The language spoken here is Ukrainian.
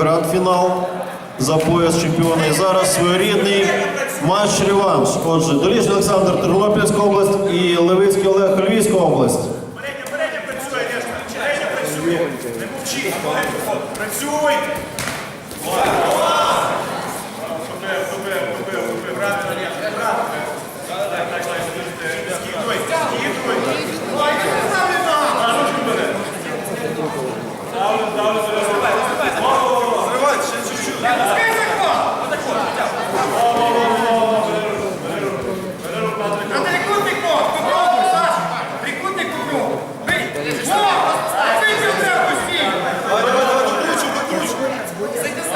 гранд-фінал за пояс чемпіона. І зараз своєрідний матч-реванш. Отже, доріжний Олександр Тернопільська область і Левицький Олег Львівська область. Працюй!